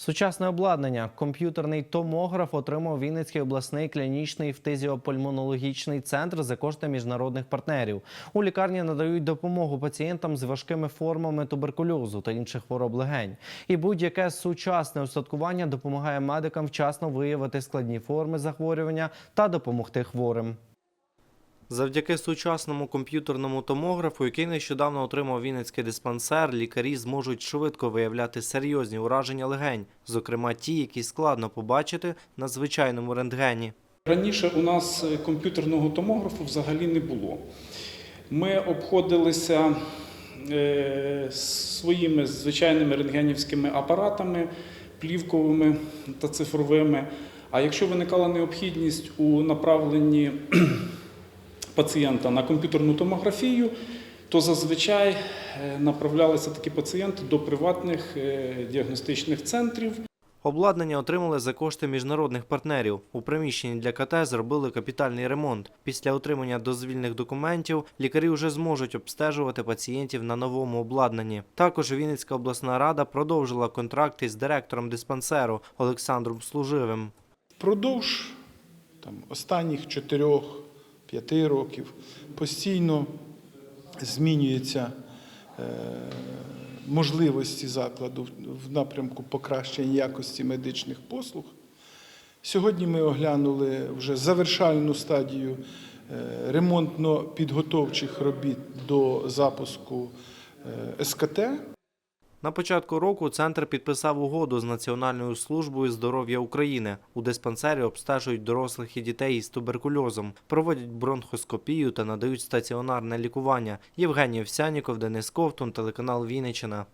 Сучасне обладнання, комп'ютерний томограф отримав Вінницький обласний клінічний фтизіопульмонологічний центр за кошти міжнародних партнерів. У лікарні надають допомогу пацієнтам з важкими формами туберкульозу та інших хвороб легень. І будь-яке сучасне устаткування допомагає медикам вчасно виявити складні форми захворювання та допомогти хворим. Завдяки сучасному комп'ютерному томографу, який нещодавно отримав Вінницький диспансер, лікарі зможуть швидко виявляти серйозні ураження легень, зокрема ті, які складно побачити на звичайному рентгені. Раніше у нас комп'ютерного томографу взагалі не було. Ми обходилися е, своїми звичайними рентгенівськими апаратами, плівковими та цифровими. А якщо виникала необхідність у направленні пацієнта на комп'ютерну томографію, то зазвичай е, направлялися такі пацієнти до приватних е, діагностичних центрів. Обладнання отримали за кошти міжнародних партнерів. У приміщенні для КТ зробили капітальний ремонт. Після отримання дозвільних документів лікарі вже зможуть обстежувати пацієнтів на новому обладнанні. Також Вінницька обласна рада продовжила контракт із директором диспансеру Олександром Служивим. Впродовж там, останніх 4-5 років постійно змінюються е, можливості закладу в- в напрямку покращення якості медичних послуг. Сьогодні ми оглянули вже завершальну стадію е, ремонтно-підготовчих робіт до запуску е, СКТ. На початку року центр підписав угоду з Національною службою здоров'я України. У диспансері обстежують дорослих і дітей із туберкульозом, проводять бронхоскопію та надають стаціонарне лікування. Євгеній Овсяніков, Денис Ковтун, телеканал Вінниччина.